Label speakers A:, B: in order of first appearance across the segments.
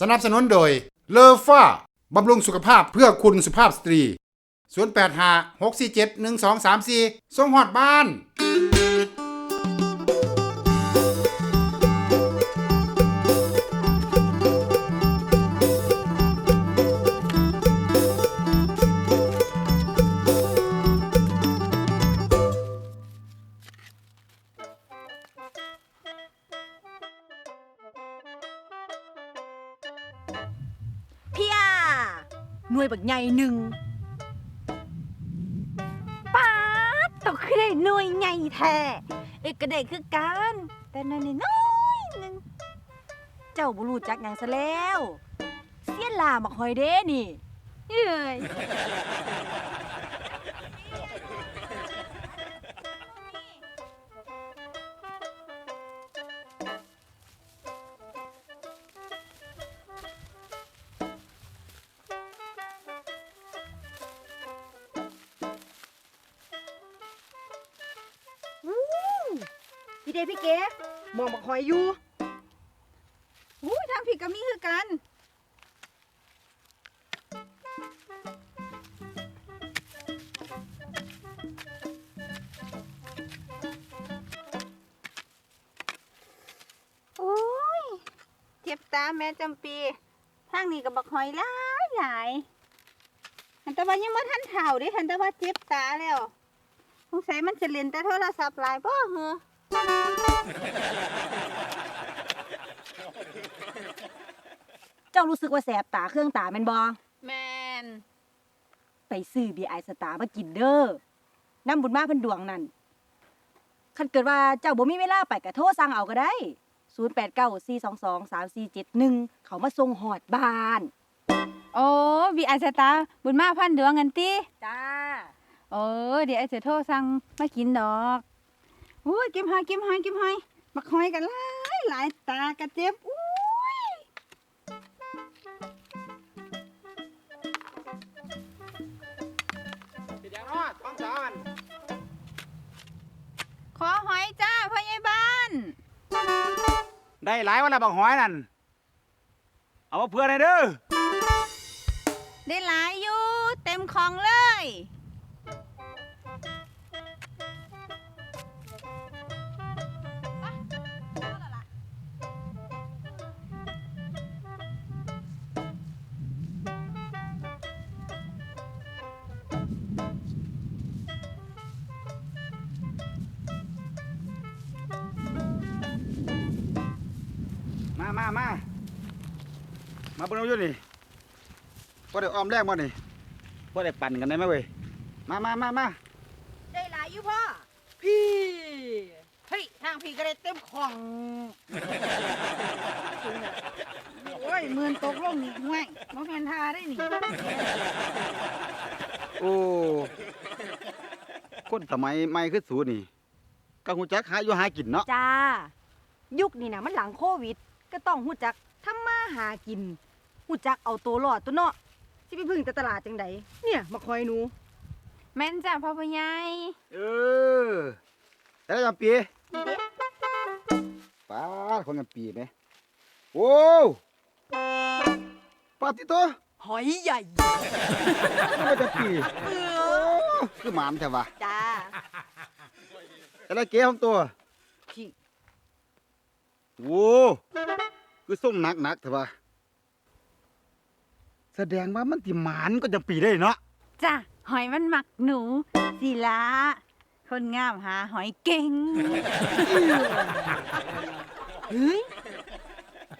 A: สนับสนุนโดยเลอฟ้าบำรุงสุขภาพเพื่อคุณสุภาพสตรี 085 647 1234ส่งหอดบ้าน
B: เพียหน่วยบักใหญ่หนึ่งป๊าดตกคือได้หน่วยใหญ่แท้เอกก็ได้คือกันแต่น้อยๆน้อยหนึงเจ้าบ่รู้จักหยังซะแล้ว เสียลาบักหอยเด้นี่เอ้ย เดพี่เก๋มองบักหอยอยู่อุ้ยทางพี่ก็มีคือกัน โอ้ยเจ็บตาแม่จำปีทางนี้กับบักหอยหลายหลายหันต่ว่ายังม่ทันเถ่าดิหันต่ว่าเจ็บตาแล้วสงสัยมันจะเล่นแต่โทรศัพท์หลายบ่เหรอ เจ้ารู้สึกว่าแสบตาเครื่องตาแม่นบอ
C: แมน
B: ไปซื้อบีไอสตาร์มากินเด้อน้ำบุญมาเพิ่นดวงนั่นคันเกิดว่าเจ้าบ่มีเวลาไปก็โทรสั่งเอาก็ได้ 0894223471 เขามาส่งหอดบ้าน
C: โอ้บีไอสตาร์บุญมาพันดวงกันติ
B: จ้า
C: โอ้เดี๋ยวไอจะโทรสั่งมากินดอก อุ้ยกิมหอยกิมหอยกิมหอยมักหอยกันหลายหลายตากระเจ็บอุ้ย
D: สิเดียวเนาะท้องสอน
C: ขอหอยจ้าพ่อใหญ่บ้าน
D: ได้หลายวันแล้วบักหอยนั่นเอามาเพื่อนให้เด้อ
C: ได้หลายอยู่เต็มของเลย
D: มามามามาเบิ่งเอาอยู่นี่พอได้ออมแรงบ่นี่พอได้ปั่นกันได้ไหมเว้ยมามามามา
B: ได้หลายอยู่พ่อ
C: พี่เฮ้ยทางพี่ก็ได้เต็มของโอ้ยหมื่นตกลงนี่ห่วยบ่แม่นทาได้นี่
D: โอ้คนสมัยใหม่คือสูนี่ก็หูจักหาอยู่หากินเนาะ
B: จ้า ยุคนี้นะมันหลังโควิด ก็ต้องหู้จักทำมาหากินหู้จักเอาตัวรอดตัวเนาะสิไปพึ่งแต่ตลาดจังไดเนี่ยมาคอยหนู
C: แม่นจ้าพ่อพ่อใหญ่
D: เออแต่ละจำปีป้าดคนจำปีไหมโอ้ปาติโต
B: หอยใหญ่
D: ไม่จำปีโอ้คือหมานใช่ปะ
B: จ้า
D: แต่ละเก๋ของตัว
B: พี่
D: โว้คือส่งหนักหนักๆเถอะปะแสดงว่ามันติหมานก็จะปีได้เนาะ
C: จ้าหอยมันหมักหนูสิละคนงามหาหอยเก่ง
B: เฮ้ย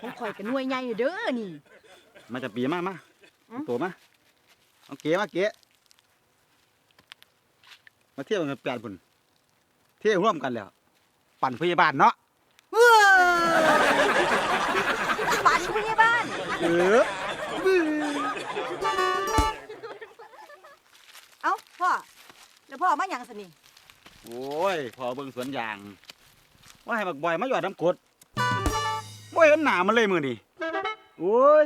B: ผมคอยกันหน่วยใหญ่อยู่เด้อนี่
D: มาจะปีมามา
B: อืม
D: ตัวมาเอาเก๋มาเก๋มาเที่ยวกันแปดพุ่นเที่ยวร่วมกันแล้ว ปั่นพยาบาลเนาะ
B: ว้าวปันพยาบาล
D: เออ
B: เอ้าพ่อ แล้วพ่อมาหยังสนี่
D: โอ้ยพอเบิ่งสวนยาง ว่าให้บักบอยมาหยอดน้ำกรดบ่เห็นหนามันเลยมือนี่โอ้ย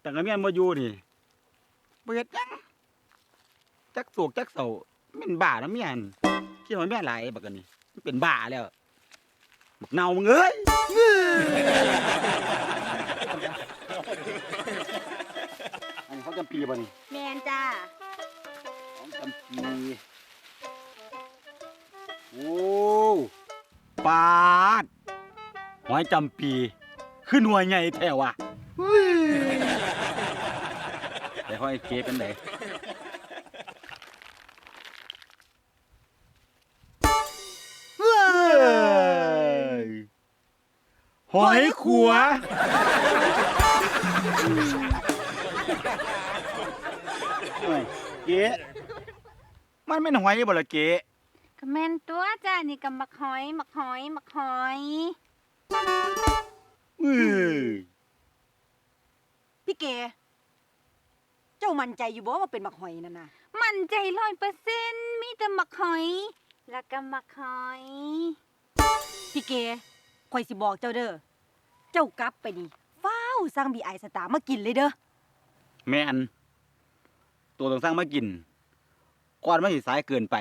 D: แต่กระเมียนมาอยู่นี่บ่เฮ็ดหยังจักโศกจักเศร้าแม่นบ้านะเมียนคิดว่าแม่หลายบักอันนี้มันเป็นบ้าแล้วบัก เน่ามึงเอ้ยอันนี้เขาจำปีบ่นี่
B: แมนจ้า
D: เองจำปีโอ้ปาดหอยจำปีขึ้นหัวใหญ่แถวอะแต่หอยเกเป็นไหน หอยขัวโอ้ยเก๋มันไม่นหอยบ่ละเก๋
C: ก็แม่นตัวจ้านี่ก็มักหอยมักหอยมักหอย
D: เอ้ย
B: พี่เกเจ้ามั่นใจอยู่บ่ว่าเป็นบักหอยนั่นน่ะ
C: มั่นใจร้อยเปอร์เซ็นต์มีแต่มักหอย แล้วก็มักหอย
B: พี่เก ข่อยสิบอกเจ้าเด้อ เจ้ากลับไปนี่ฟ้าวสร้างบีไอสตาร์มากินเลยเด้อ
D: แม่นตัวต้องสร้างมากินก่อนมันสิสายเกินไป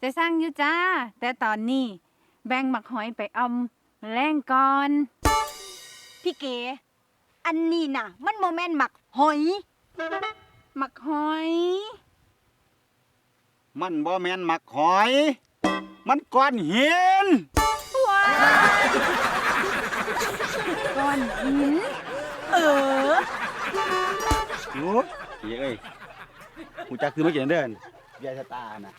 C: จะสร้างอยู่จ้า แต่ตอนนี้ แบ่งมักหอยไปออมแรงก่อน
B: พี่เกอันนี้น่ะ มันโมแมนหมักหอย
C: มักหอย
D: มันบ่แม่นหมักหอย มันก้อนหิน
C: ก้อนหิน
B: เออ
D: โอ้ยเย้ยกูจักคือไม่เก่งเดินเยายสตาร์นะ